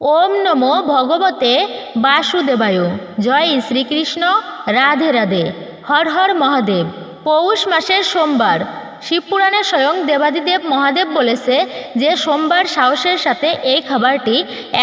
ওম নমো ভগবতে বাসুদেবায়। জয় শ্রীকৃষ্ণ, রাধে রাধে। হর হর মহাদেব। পৌষ মাসের সোমবার। শিবপুরাণে স্বয়ং দেবাদিদেব মহাদেব বলেছে যে সোমবার সাহসের সাথে এই খাবারটি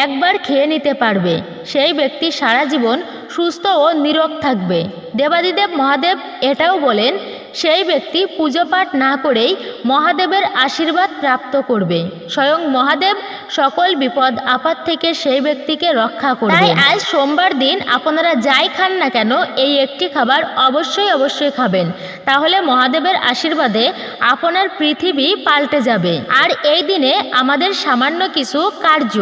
একবার খেয়ে নিতে পারবে। সেই ব্যক্তি সারা জীবন সুস্থ ও নিরোগ থাকবে। দেবাদিদেব মহাদেব এটাও বলেন সেই ব্যক্তি পুজো পাঠ না করেই মহাদেবের আশীর্বাদ প্রাপ্ত করবে। স্বয়ং মহাদেব সকল বিপদ, আপদ থেকে সেই ব্যক্তিকে রক্ষা করবে। তাই আজ সোমবার দিন আপনারা যাই খান না কেন, এই একটি খাবার অবশ্যই অবশ্যই খাবেন। তাহলে মহাদেবের আশীর্বাদে আপনার পৃথিবী পাল্টে যাবে। আর এই দিনে আমাদের সামান্য কিছু কার্য।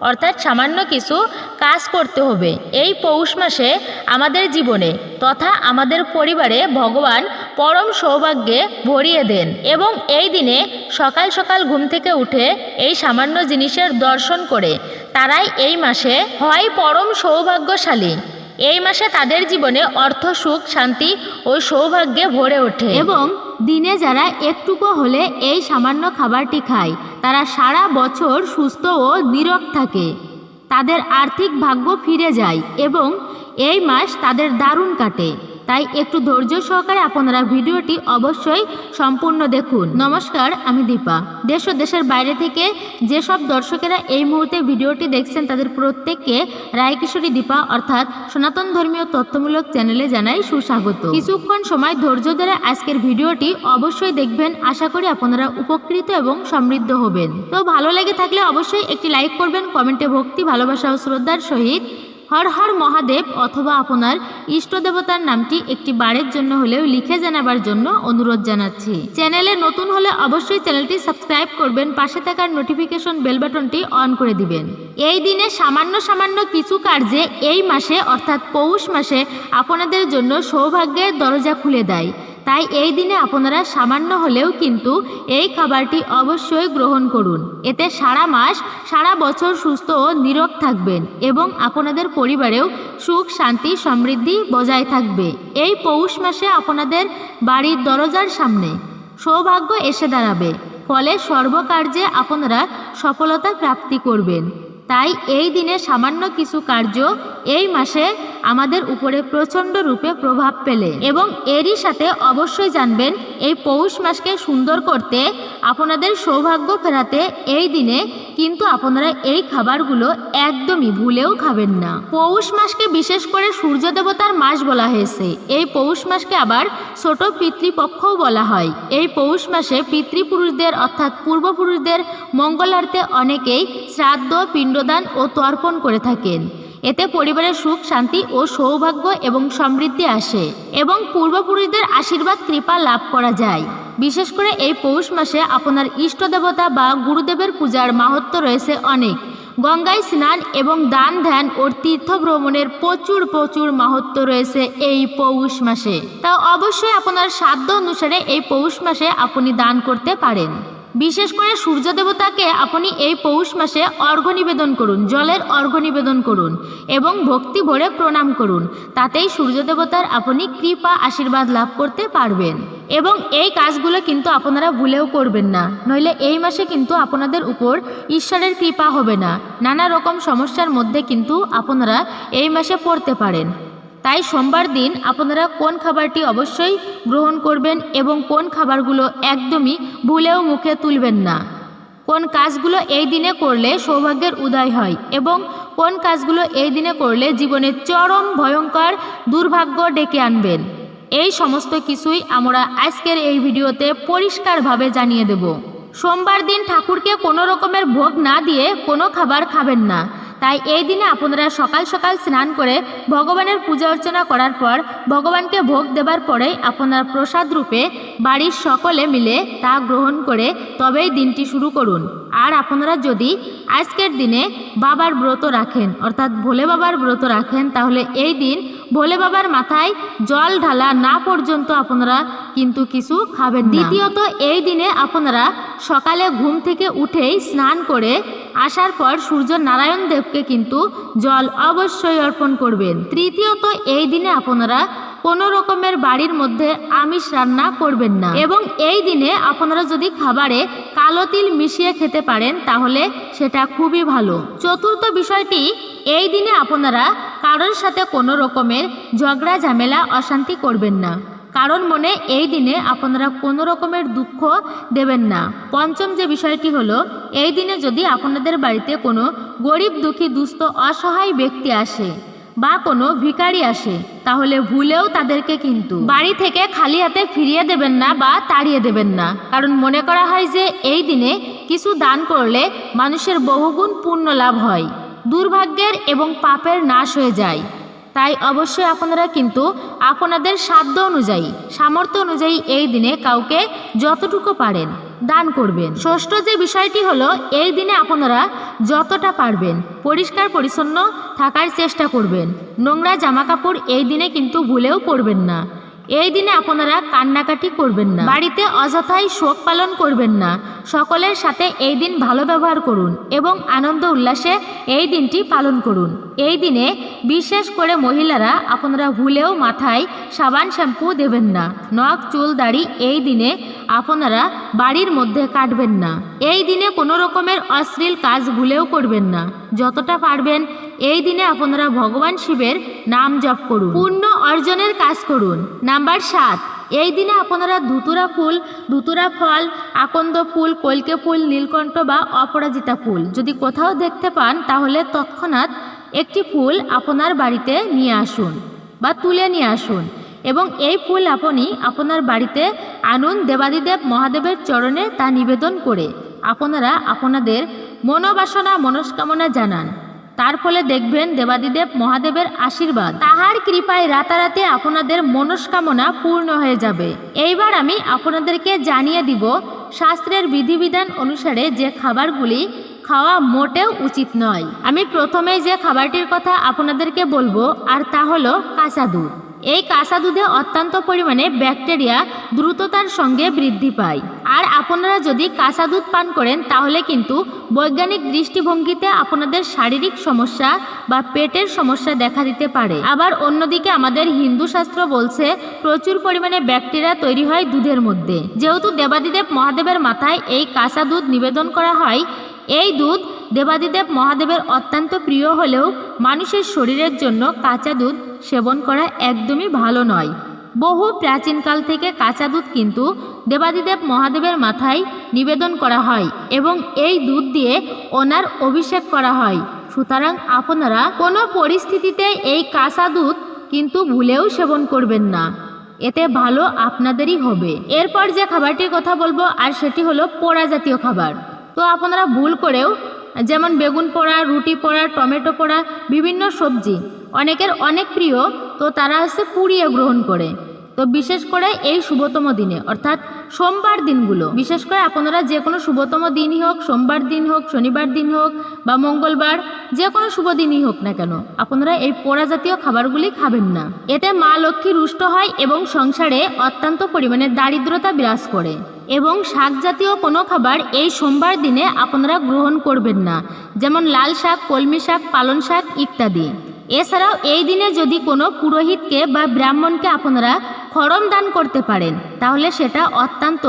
অর্থাৎ সামান্য কিছু কাজ করতে হবে। এই পৌষ মাসে আমাদের জীবনে তথা আমাদের পরিবারে ভগবান পরম সৌভাগ্যে ভরিয়ে দেন এবং এই দিনে সকাল সকাল ঘুম থেকে উঠে এই সামান্য জিনিসের দর্শন করে। তারাই এই মাসে হয় পরম সৌভাগ্যশালী। এই মাসে তাদের জীবনে অর্থ, সুখ, শান্তি ও সৌভাগ্যে ভরে ওঠে। এবং দিনে যারা একটুকু হলে এই সামান্য খাবারটি খায়, তারা সারা বছর সুস্থ ও নিরোগ থাকে। তাদের আর্থিক ভাগ্য ফিরে যায় এবং এই মাস তাদের দারুণ কাটে। তাই একটু ধৈর্য সহকারে আপনারা ভিডিওটি অবশ্যই সম্পূর্ণ দেখুন। নমস্কার, আমি দীপা। দেশ ও দেশের বাইরে থেকে যেসব দর্শকেরা এই মুহূর্তে ভিডিওটি দেখছেন, তাদের প্রত্যেককে রায়কিশোরী দীপা অর্থাৎ সনাতন ধর্মীয় তথ্যমূলক চ্যানেলে জানাই সুস্বাগত। কিছুক্ষণ সময় ধৈর্য ধরে আজকের ভিডিওটি অবশ্যই দেখবেন। আশা করি আপনারা উপকৃত এবং সমৃদ্ধ হবেন। তো ভালো লেগে থাকলে অবশ্যই একটি লাইক করবেন, কমেন্টে ভক্তি, ভালোবাসা ও শ্রদ্ধার সহিত হর হর মহাদেব অথবা আপনার ইষ্ট দেবতার নামটি একটি বারের জন্য হলেও লিখে জানাবার জন্য অনুরোধ জানাচ্ছি। চ্যানেলে নতুন হলে অবশ্যই চ্যানেলটি সাবস্ক্রাইব করবেন, পাশে থাকার নোটিফিকেশন বেল বাটনটি অন করে দিবেন। এই দিনে সামান্য সামান্য কিছু কার্যে এই মাসে, অর্থাৎ পৌষ মাসে, আপনাদের জন্য সৌভাগ্যের দরজা খুলে দেয়। তাই এই দিনে আপনারা সামান্য হলেও কিন্তু এই খাবারটি অবশ্যই গ্রহণ করুন। এতে সারা মাস, সারা বছর সুস্থ ও নিরোগ থাকবেন এবং আপনাদের পরিবারেও সুখ, শান্তি, সমৃদ্ধি বজায় থাকবে। এই পৌষ মাসে আপনাদের বাড়ির দরজার সামনে সৌভাগ্য এসে দাঁড়াবে। ফলে সর্বকার্যে আপনারা সফলতা প্রাপ্তি করবেন। তাই এই দিনে সামান্য কিছু কার্য এই মাসে আমাদের উপরে প্রচণ্ড রূপে প্রভাব ফেলে এবং এরই সাথে অবশ্যই জানবেন, এই পৌষ মাসকে সুন্দর করতে আপনাদের সৌভাগ্য ফেরাতে এই দিনে কিন্তু আপনারা এই খাবারগুলো একদমই ভুলেও খাবেন না। পৌষ মাসকে বিশেষ করে সূর্য দেবতার মাস বলা হয়েছে। এই পৌষ মাসকে আবার ছোট পিতৃপক্ষও বলা হয়। এই পৌষ মাসে পিতৃপুরুষদের অর্থাৎ পূর্বপুরুষদের মঙ্গলার্থে অনেকেই শ্রাদ্ধ, পিণ্ডদান ও তর্পণ করে থাকেন। এতে পরিবারের সুখ, শান্তি ও সৌভাগ্য এবং সমৃদ্ধি আসে এবং পূর্বপুরুষদের আশীর্বাদ, কৃপা লাভ করা যায়। বিশেষ করে এই পৌষ মাসে আপনার ইষ্ট দেবতা বা গুরুদেবের পূজার মাহাত্ম রয়েছে অনেক। গঙ্গায় স্নান এবং দান, ধ্যান ও তীর্থ ভ্রমণের প্রচুর প্রচুর মাহাত্ম রয়েছে এই পৌষ মাসে। তা অবশ্যই আপনার সাধ্য অনুসারে এই পৌষ মাসে আপনি দান করতে পারেন। বিশেষ করে সূর্য দেবতাকে আপনি এই পৌষ মাসে অর্ঘ্য নিবেদন করুন, জলের অর্ঘ্য নিবেদন করুন এবং ভক্তি ভরে প্রণাম করুন। তাতেই সূর্য দেবতার আপনি কৃপা, আশীর্বাদ লাভ করতে পারবেন। এবং এই কাজগুলো কিন্তু আপনারা ভুলেও করবেন না। নইলে এই মাসে কিন্তু আপনাদের উপর ঈশ্বরের কৃপা হবে না। নানা রকম সমস্যার মধ্যে কিন্তু আপনারা এই মাসে পড়তে পারেন। তাই সোমবার দিন আপনারা কোন খাবারটি অবশ্যই গ্রহণ করবেন এবং কোন খাবারগুলো একদমই ভুলেও মুখে তুলবেন না। কোন কাজগুলো এই দিনে করলে সৌভাগ্যের উদয় হয় এবং কোন কাজগুলো এই দিনে করলে জীবনে চরম ভয়ঙ্কর দুর্ভাগ্য ডেকে আনবেন। এই সমস্ত কিছুই আমরা আজকের এই ভিডিওতে পরিষ্কারভাবে জানিয়ে দেব। সোমবার দিন ঠাকুরকে কোনো রকমের ভোগ না দিয়ে কোনো খাবার খাবেন না। তাই এই দিনে আপনারা সকাল সকাল স্নান করে ভগবানের পূজা অর্চনা করার পর ভগবানকে ভোগ দেবার পরেই আপনার প্রসাদ রূপে বাড়ির সকলে মিলে তা গ্রহণ করে তবেই দিনটি শুরু করুন। আর আপনারা যদি আজকের দিনে বাবার ব্রত রাখেন অর্থাৎ ভোলে বাবার ব্রত রাখেন তাহলে এই দিন ভোলে বাবার মাথায় জল ঢালা না পর্যন্ত আপনারা কিন্তু কিছু খাবেন। দ্বিতীয়ত এই দিনে আপনারা সকালে ঘুম থেকে উঠেই স্নান করে আসার পর সূর্য নারায়ণ দেবকে কিন্তু জল অবশ্যই অর্পণ করবেন। তৃতীয়ত এই দিনে আপনারা কোনো রকমের বাড়ির মধ্যে আমিষ রান্না করবেন না। এবং এই দিনে আপনারা যদি খাবারে কালো তিল মিশিয়ে খেতে পারেন, তাহলে সেটা খুবই ভালো। চতুর্থ বিষয়টি, এই দিনে আপনারা কারোর সাথে কোনো রকমের ঝগড়া, ঝামেলা, অশান্তি করবেন না। কারণ মনে এই দিনে আপনারা কোনো রকমের দুঃখ দেবেন না। পঞ্চম যে বিষয়টি হলো, এই দিনে যদি আপনাদের বাড়িতে কোনো গরিব, দুঃখী, দুস্থ, অসহায় ব্যক্তি আসে বা কোনো ভিখারি আসে, তাহলে ভুলেও তাদেরকে কিন্তু। বাড়ি থেকে খালি হাতে ফিরিয়ে দেবেন না বা তাড়িয়ে দেবেন না। কারণ মনে করা হয় যে, এই দিনে কিছু দান করলে মানুষের বহুগুণ পুণ্য লাভ হয়। দুর্ভাগ্যের এবং পাপের নাশ হয়ে যায়। তাই অবশ্যই আপনারা কিন্তু আপনাদের সাধ্য অনুযায়ী, সামর্থ্য অনুযায়ী এই দিনে কাউকে যতটুকু পারেন দান করবেন। ষষ্ঠ যে বিষয়টি হলো, এই দিনে আপনারা যতটা পারবেন, পরিষ্কার পরিচ্ছন্ন থাকার চেষ্টা করবেন। নোংরা জামাকাপড় এই দিনে কিন্তু ভুলেও পড়বেন না। এই দিনে আপনারা কান্নাকাটি করবেন না। বাড়িতে অযথাই শোক পালন করবেন না। সকলের সাথে এই দিন ভালো ব্যবহার করুন এবং আনন্দ উল্লাসে এই দিনটি পালন করুন। এই দিনে বিশেষ করে মহিলারা আপনারা ভুলেও মাথায় সাবান শ্যাম্পু দেবেন না। নখ, চুল, দাড়ি এই দিনে আপনারা বাড়ির মধ্যে কাটবেন না। এই দিনে কোনো রকমের অশ্লীল কাজ ভুলেও করবেন না। যতটা পারবেন এই দিনে আপনারা ভগবান শিবের নাম জপ করুন। পুণ্য অর্জনের কাজ করুন। নাম্বার সাত, এই দিনে আপনারা ধুতুরা ফুল, ধুতুরা ফল, আকন্দ ফুল, কলকে ফুল, নীলকণ্ঠ বা অপরাজিতা ফুল যদি কোথাও দেখতে পান তাহলে তৎক্ষণাৎ একটি ফুল আপনার বাড়িতে নিয়ে আসুন বা তুলে নিয়ে আসুন এবং এই ফুল আপনি আপনার বাড়িতে আনুন দেবাদিদেব মহাদেবের চরণে তা নিবেদন করে। আপনারা আপনাদের মনোবাসনা, মনস্কামনা জানান। তার ফলে দেখবেন দেবাদিদেব মহাদেবের আশীর্বাদ। তাহার কৃপায় রাতারাতি আপনাদের মনস্কামনা পূর্ণ হয়ে যাবে। এইবার আমি আপনাদেরকে জানিয়ে দিব শাস্ত্রের বিধিবিধান অনুসারে যে খাবারগুলি খাওয়া মোটেও উচিত নয়। আমি প্রথমে যে খাবারটির কথা আপনাদেরকে বলব, আর তা হলো কাঁচা দুধ। এই কাঁচা দুধে অত্যন্ত পরিমাণে ব্যাকটেরিয়া দ্রুততার সঙ্গে বৃদ্ধি পায়। আর আপনারা যদি কাঁচা দুধ পান করেন, তাহলে কিন্তু বৈজ্ঞানিক দৃষ্টিভঙ্গিতে আপনাদের শারীরিক সমস্যা বা পেটের সমস্যা দেখা দিতে পারে। আবার অন্যদিকে আমাদের হিন্দু শাস্ত্র বলছে, প্রচুর পরিমাণে ব্যাকটেরিয়া তৈরি হয় দুধের মধ্যে। যেহেতু দেবাদিদেব মহাদেবের মাথায় এই কাঁচা দুধ নিবেদন করা হয় এই দুধ দেবাদিদেব মহাদেবের অত্যন্ত প্রিয় হলেও মানুষের শরীরের জন্য কাঁচা দুধ সেবন করা একদমই ভালো নয়। বহু প্রাচীনকাল থেকে কাঁচা দুধ কিন্তু দেবাদিদেব মহাদেবের মাথায় নিবেদন করা হয় এবং এই দুধ দিয়ে ওনার অভিষেক করা হয়। সুতরাং আপনারা কোনো পরিস্থিতিতে এই কাঁচা দুধ কিন্তু ভুলেও সেবন করবেন না। এতে ভালো আপনাদেরই হবে। এরপর যে খাবারটির কথা বলব, আর সেটি হলো পোড়া জাতীয় খাবার। তো আপনারা ভুল করেও যেমন বেগুন পোড়া, রুটি পোড়া, টমেটো পোড়া, বিভিন্ন সবজি অনেকের অনেক প্রিয়, তো তারা হচ্ছে পুড়িয়ে গ্রহণ করে। তো বিশেষ করে এই শুভতম দিনে, অর্থাৎ সোমবার দিনগুলো। বিশেষ করে আপনারা যে কোনো শুভতম দিনই হোক, সোমবার দিন হোক, শনিবার দিন হোক বা মঙ্গলবার যে কোনো শুভ দিনই হোক না কেন, আপনারা এই পোড়া জাতীয় খাবারগুলি খাবেন না। এতে মা লক্ষ্মী রুষ্ট হয় এবং সংসারে অত্যন্ত পরিমাণে দারিদ্রতা বিরাজ করে। এবং শাক জাতীয় কোনো খাবার এই সোমবার দিনে আপনারা গ্রহণ করবেন না, যেমন লাল শাক, কলমি শাক পালন শাক ইত্যাদি। এছাড়াও এই দিনে যদি কোনো পুরোহিতকে বা ব্রাহ্মণকে আপনারা খরম দান করতে পারেন, তাহলে সেটা অত্যন্ত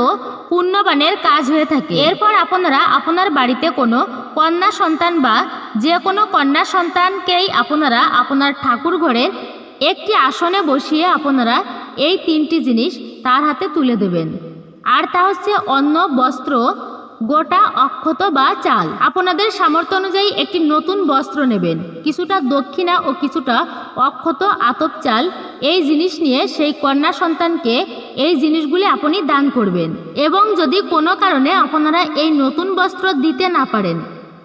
পুণ্যবানের কাজ হয়ে থাকে। এরপর আপনারা আপনার বাড়িতে কোনো কন্যা সন্তান বা যে কোনো কন্যা সন্তানকেই আপনারা আপনার ঠাকুর ঘরের একটি আসনে বসিয়ে আপনারা এই তিনটি জিনিস তার হাতে তুলে দেবেন। আর তা হচ্ছে অন্ন, বস্ত্র, গোটা, অক্ষত বা চাল। আপনাদের সামর্থ্য অনুযায়ী একটি নতুন বস্ত্র নেবেন। কিছুটা দক্ষিণা ও কিছুটা অক্ষত আতপ চাল, এই জিনিস নিয়ে সেই কন্যা সন্তানকে এই জিনিসগুলি আপনি দান করবেন। এবং যদি কোনো কারণে আপনারা এই নতুন বস্ত্র দিতে না পারেন,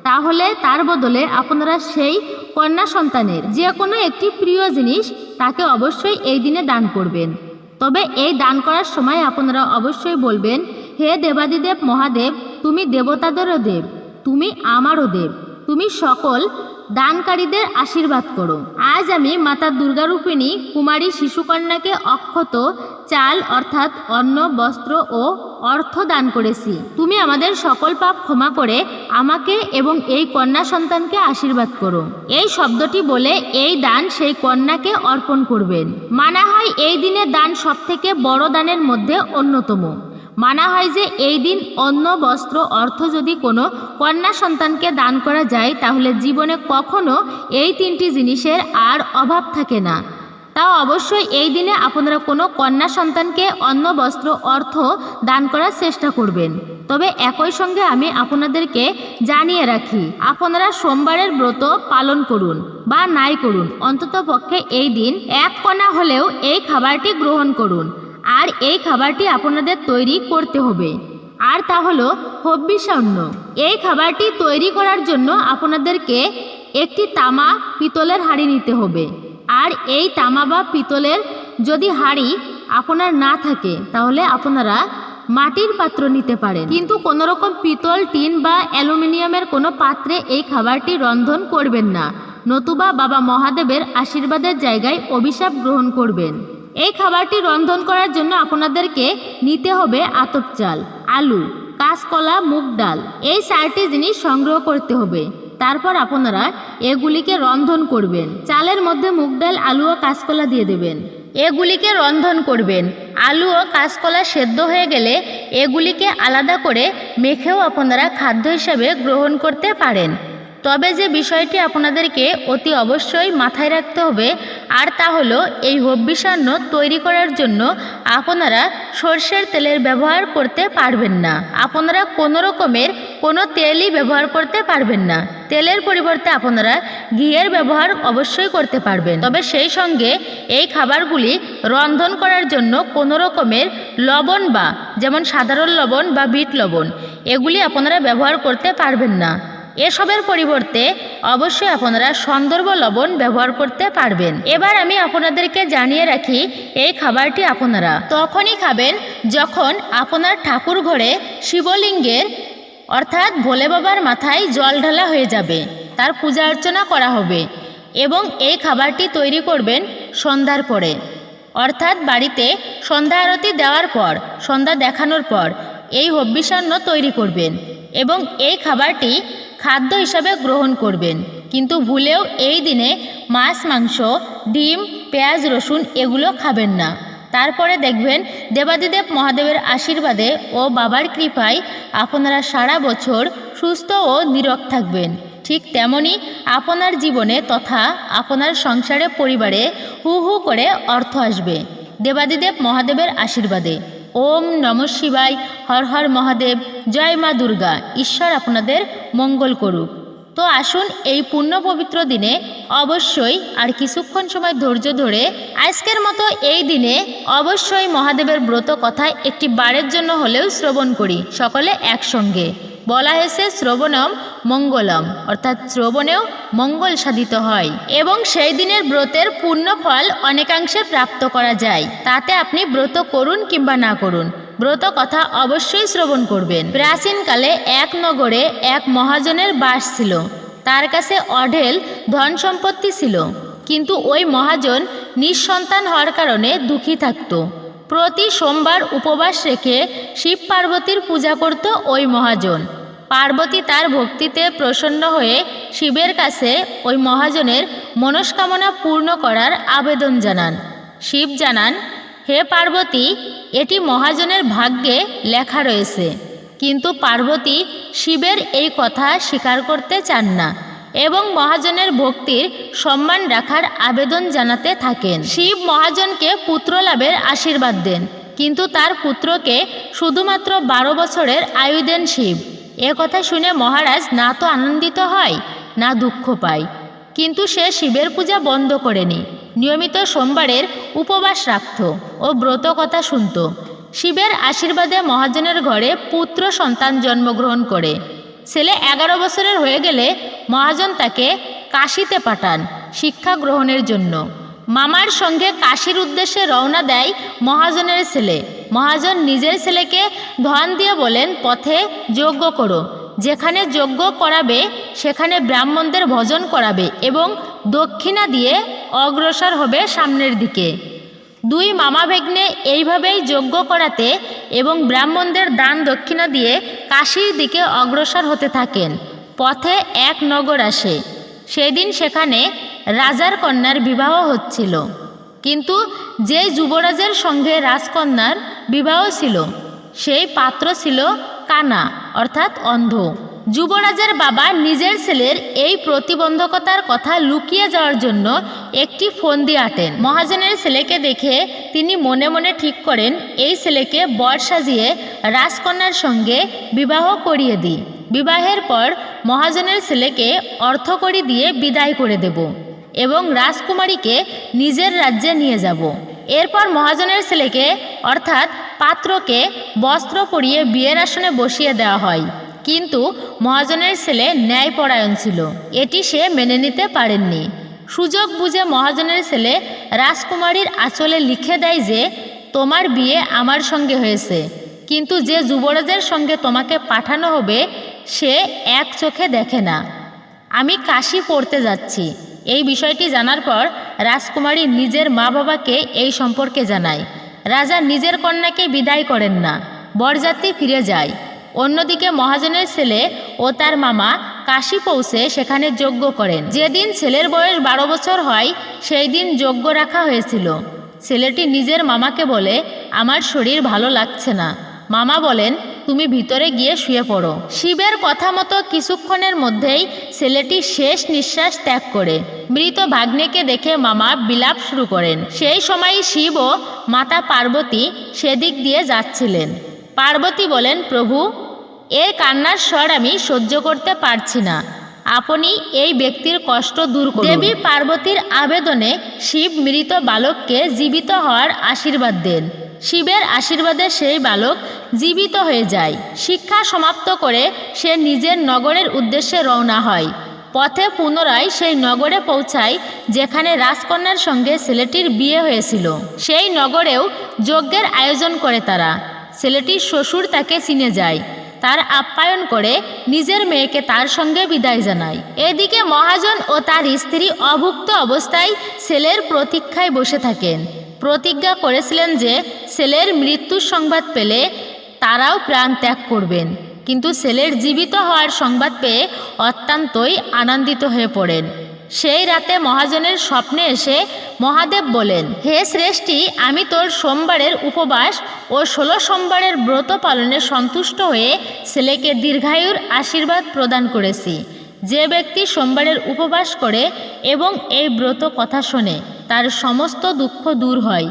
তাহলে তার বদলে আপনারা সেই কন্যা সন্তানের যে কোনো একটি প্রিয় জিনিস তাকে অবশ্যই এই দিনে দান করবেন। তবে এই দান করার সময় আপনারা অবশ্যই বলবেন, হে দেবাদিদেব মহাদেব, তুমি দেবতাদেরও দেব, তুমি আমারও দেব, তুমি সকল দানকারীদের আশীর্বাদ করো। আজ আমি মাতা দুর্গারূপিণী কুমারী শিশুকন্যাকে অক্ষত, চাল অর্থাৎ অন্ন, বস্ত্র ও অর্থ দান করেছি। তুমি আমাদের সকল পাপ ক্ষমা করে আমাকে এবং এই কন্যা সন্তানকে আশীর্বাদ করো। এই শব্দটি বলে এই দান সেই কন্যাকে অর্পণ করবেন। মানা হয় এই দিনের দান সবথেকে বড় দানের মধ্যে অন্যতম। মানা হয় যে এই দিন অন্ন, বস্ত্র, অর্থ যদি কোনো কন্যা সন্তানকে দান করা যায়, তাহলে জীবনে কখনো এই তিনটি জিনিসের আর অভাব থাকে না। তাও অবশ্যই এই দিনে আপনারা কোনো কন্যা সন্তানকে অন্ন, বস্ত্র, অর্থ দান করার চেষ্টা করবেন। তবে একই সঙ্গে আমি আপনাদেরকে জানিয়ে রাখি, আপনারা সোমবারের ব্রত পালন করুন বা নাই করুন। অন্তত পক্ষে এই দিন এক কণা হলেও এই খাবারটি গ্রহণ করুন। আর এই খাবারটি আপনাদের তৈরি করতে হবে। আর তা হলো হব্বিষান্ন এই খাবারটি তৈরি করার জন্য আপনাদেরকে একটি তামা পিতলের হাঁড়ি নিতে হবে। আর এই তামা বা পিতলের যদি হাঁড়ি আপনার না থাকে, তাহলে আপনারা মাটির পাত্র নিতে পারেন। কিন্তু কোনো রকম পিতল, টিন বা অ্যালুমিনিয়ামের কোনো পাত্রে এই খাবারটি রন্ধন করবেন না। নতুবা বাবা মহাদেবের আশীর্বাদের জায়গায় অভিশাপ গ্রহণ করবেন। এই খাবারটি রন্ধন করার জন্য আপনাদেরকে নিতে হবে আতপ চাল, আলু, কাঁচকলা, মুগ ডাল। এই চারটি জিনিস সংগ্রহ করতে হবে। তারপর আপনারা এগুলিকে রন্ধন করবেন। চালের মধ্যে মুগ ডাল, আলু ও কাঁচকলা দিয়ে দেবেন। এগুলিকে রন্ধন করবেন। আলু ও কাঁচকলা সেদ্ধ হয়ে গেলে এগুলিকে আলাদা করে মেখেও আপনারা খাদ্য হিসেবে গ্রহণ করতে পারেন। তবে যে বিষয়টি আপনাদেরকে অতি অবশ্যই মাথায় রাখতে হবে, আর তা হলো এই হব্বিষান্ন তৈরি করার জন্য আপনারা সর্ষের তেলের ব্যবহার করতে পারবেন না। আপনারা কোনো রকমের কোনো তেলই ব্যবহার করতে পারবেন না। তেলের পরিবর্তে আপনারা ঘিয়ের ব্যবহার অবশ্যই করতে পারবেন। তবে সেই সঙ্গে এই খাবারগুলি রন্ধন করার জন্য কোনো রকমের লবণ বা, যেমন সাধারণ লবণ বা বিট লবণ, এগুলি আপনারা ব্যবহার করতে পারবেন না। এসবের পরিবর্তে অবশ্যই আপনারা সন্দর্ভ লবণ ব্যবহার করতে পারবেন। এবার আমি আপনাদেরকে জানিয়ে রাখি, এই খাবারটি আপনারা তখনই খাবেন যখন আপনার ঠাকুর ঘরে শিবলিঙ্গের, অর্থাৎ ভোলে বাবার মাথায় জল ঢালা হয়ে যাবে। তার পূজা অর্চনা করা হবে এবং এই খাবারটি তৈরি করবেন সন্ধ্যার পরে। অর্থাৎ বাড়িতে সন্ধ্যা আরতি দেওয়ার পর, সন্ধ্যা দেখানোর পর এই হব্বিষান্ন তৈরি করবেন এবং এই খাবারটি খাদ্য হিসাবে গ্রহণ করবেন। কিন্তু ভুলেও এই দিনে মাছ, মাংস, ডিম, পেঁয়াজ, রসুন এগুলো খাবেন না। তারপরে দেখবেন দেবাদিদেব মহাদেবের আশীর্বাদে ও বাবার কৃপায় আপনারা সারা বছর সুস্থ ও নিরোগ থাকবেন। ঠিক তেমনি আপনার জীবনে তথা আপনার সংসারে পরিবারে হু হু করে অর্থ আসবে। দেবাদিদেব মহাদেবের আশীর্বাদে। ওম নম শিবায়, হর হর মহাদেব, জয় মা দুর্গা, ঈশ্বর আপনাদের মঙ্গল করুক। তো আসুন এই পূর্ণ পবিত্র দিনে অবশ্যই আর কিছুক্ষণ সময় ধৈর্য ধরে আজকের মতো এই দিনে অবশ্যই মহাদেবের ব্রত কথায় একটি বারের জন্য হলেও শ্রবণ করি, সকলে একসঙ্গে। বলা হয়েছে শ্রবণম মঙ্গলম, অর্থাৎ শ্রবণেও মঙ্গল সাধিত হয়। এবং সেই দিনের ব্রতের পূর্ণ ফল অনেকাংশে প্রাপ্ত করা যায়। তাতে আপনি ব্রত করুন কিংবা না করুন, ব্রত কথা অবশ্যই শ্রবণ করবেন। প্রাচীনকালে এক নগরে এক মহাজনের বাস ছিল। তার কাছে অঢেল ধন সম্পত্তি ছিল। কিন্তু ওই মহাজন নিঃসন্তান হওয়ার কারণে দুঃখী থাকত। প্রতি সোমবার উপবাস রেখে শিব পার্বতীর পূজা করত ওই মহাজন। পার্বতী তার ভক্তিতে প্রসন্ন হয়ে শিবের কাছে ওই মহাজনের মনস্কামনা পূর্ণ করার আবেদন জানান। শিব জানান, হে পার্বতী, এটি মহাজনের ভাগ্যে লেখা রয়েছে। কিন্তু পার্বতী শিবের এই কথা স্বীকার করতে চান না। এবং মহাজনের ভক্তির সম্মান রাখার আবেদন জানাতে থাকেন। শিব মহাজনকে পুত্র লাভের আশীর্বাদ দেন, কিন্তু তার পুত্রকে শুধুমাত্র বারো বছরের আয়ু দেন শিব। এ কথা শুনে মহারাজ না তো আনন্দিত হয়, না দুঃখ পায়, কিন্তু সে শিবের পূজা বন্ধ করেনি। নিয়মিত সোমবারের উপবাস রাখত ও ব্রত কথা শুনত। শিবের আশীর্বাদে মহাজনের ঘরে পুত্র সন্তান জন্মগ্রহণ করে। ছেলে এগারো বছরের হয়ে গেলে মহাজন তাকে কাশিতে পাঠান শিক্ষা গ্রহণের জন্য। মামার সঙ্গে কাশির উদ্দেশ্যে রওনা দেয় মহাজনের ছেলে। মহাজন নিজের ছেলেকে ধন দিয়ে বলেন, পথে যজ্ঞ করো। যেখানে যজ্ঞ করাবে, সেখানে ব্রাহ্মণদের ভজন করাবে এবং দক্ষিণা দিয়ে অগ্রসর হবে সামনের দিকে। দুই মামা ভেগ্নে এইভাবেই যজ্ঞ করাতে এবং ব্রাহ্মণদের দান দক্ষিণা দিয়ে কাশির দিকে অগ্রসর হতে থাকেন। পথে এক নগর আসে। সেদিন সেখানে রাজার কন্যার বিবাহ হচ্ছিল। কিন্তু যে যুবরাজের সঙ্গে রাজকন্যার বিবাহ ছিল, সেই পাত্র ছিল কানা, অর্থাৎ অন্ধ। যুবরাজের বাবা নিজের ছেলের এই প্রতিবন্ধকতার কথা লুকিয়ে যাওয়ার জন্য একটি ফন্দি আটেন। মহাজনের ছেলেকে দেখে তিনি মনে মনে ঠিক করেন, এই ছেলেকে বর সাজিয়ে রাজকন্যার সঙ্গে বিবাহ করিয়ে দিই। বিবাহের পর মহাজনের ছেলেকে অর্থকড়ি দিয়ে বিদায় করে দেব এবং রাজকুমারীকে নিজের রাজ্যে নিয়ে যাব। এরপর মহাজনের ছেলেকে, অর্থাৎ পাত্রকে বস্ত্র পরিয়ে বিয়ের আসনে বসিয়ে দেওয়া হয়। কিন্তু মহাজনের ছেলে ন্যায়পরায়ণ ছিল। এটি সে মেনে নিতে পারেননি। সুযোগ বুঝে মহাজনের ছেলে রাজকুমারীর আঁচলে লিখে দেয় যে, তোমার বিয়ে আমার সঙ্গে হয়েছে। কিন্তু যে যুবরাজের সঙ্গে তোমাকে পাঠানো হবে, সে এক চোখে দেখে না। আমি কাশি পড়তে যাচ্ছি এই বিষয়টি জানার পর রাজকুমারী নিজের মা বাবাকে এই সম্পর্কে জানায়। রাজা নিজের কন্যাকে বিদায় করেন না। বরযাত্রী ফিরে যায়। অন্যদিকে মহাজনের ছেলে ও তার মামা কাশি পৌঁছে সেখানে যজ্ঞ করেন। যেদিন ছেলের বয়স বারো বছর হয়, সেই দিন যজ্ঞ রাখা হয়েছিল। ছেলেটি নিজের মামাকে বলে, আমার শরীর ভালো লাগছে না। মামা বলেন, তুমি ভিতরে গিয়ে শুয়ে পড়ো। শিবের কথা মতো কিছুক্ষণের মধ্যেই ছেলেটি শেষ নিঃশ্বাস ত্যাগ করে। মৃত ভাগ্নেকে দেখে মামা বিলাপ শুরু করেন। সেই সময় শিব ও মাতা পার্বতী সেদিক দিয়ে যাচ্ছিলেন। পার্বতী বলেন, প্রভু এর কান্নার স্বর আমি সহ্য করতে পারছি না। আপনি এই ব্যক্তির কষ্ট দূর করুন। দেবী পার্বতীর আবেদনে শিব মৃত বালককে জীবিত হওয়ার আশীর্বাদ দেন। শিবের আশীর্বাদে সেই বালক জীবিত হয়ে যায়। শিক্ষা সমাপ্ত করে সে নিজের নগরের উদ্দেশ্যে রওনা হয়। পথে পুনরায় সেই নগরে পৌঁছায় যেখানে রাজকন্যার সঙ্গে ছেলেটির বিয়ে হয়েছিল। সেই নগরেও যজ্ঞের আয়োজন করে তারা। ছেলেটির শ্বশুর তাকে চিনে যায়। তার আপ্যায়ন করে নিজের মেয়েকে তার সঙ্গে বিদায় জানায়। এদিকে মহাজন ও তার স্ত্রী অভুক্ত অবস্থায় ছেলের প্রতীক্ষায় বসে থাকেন। প্রতিজ্ঞা করেছিলেন যে ছেলের মৃত্যুর সংবাদ পেলে তারাও প্রাণ ত্যাগ করবেন। কিন্তু ছেলের জীবিত হওয়ার সংবাদ পেয়ে অত্যন্তই আনন্দিত হয়ে পড়েন। সেই রাতে মহাজনের স্বপ্নে এসে মহাদেব বলেন, হে শ্রেষ্ঠী, আমি তোর সোমবারের উপবাস ও ষোলো সোমবারের ব্রত পালনে সন্তুষ্ট হয়ে ছেলেকে দীর্ঘায়ুর আশীর্বাদ প্রদান করেছি। যে ব্যক্তি সোমবারের উপবাস করে এবং এই ব্রত কথা শোনে তার সমস্ত দুঃখ দূর হয়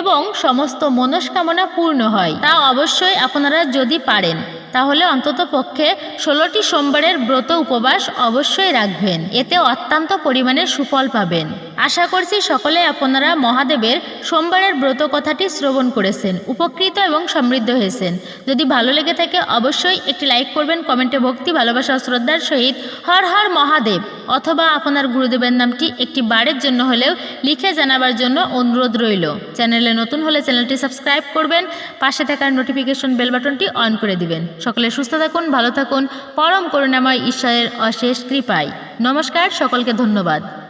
এবং সমস্ত মনস্কামনা পূর্ণ হয়। তা অবশ্যই আপনারা যদি পারেন, তাহলে অন্তত পক্ষে ষোলোটি সোমবারের ব্রত উপবাস অবশ্যই রাখবেন। এতে অত্যন্ত পরিমাণে সুফল পাবেন। আশা করছি সকলে আপনারা মহাদেবের সোমবারের ব্রত কথাটি শ্রবণ করেছেন, উপকৃত এবং সমৃদ্ধ হয়েছেন। যদি ভালো লেগে থাকে, অবশ্যই একটি লাইক করবেন, কমেন্টে ভক্তি, ভালোবাসা শ্রদ্ধার সহিত হর হর মহাদেব। অথবা আপনার গুরুদেবের নামটি একটি বারের জন্য হলেও লিখে জানাবার জন্য অনুরোধ রইল। চ্যানেলে নতুন হলে চ্যানেলটি সাবস্ক্রাইব করবেন, পাশে থাকার নোটিফিকেশন বেল বাটনটি অন করে দিবেন। সকলে সুস্থ থাকুন, ভালো থাকুন, পরম করুণাময় ঈশ্বরের অশেষ কৃপায়। নমস্কার, সকলকে ধন্যবাদ।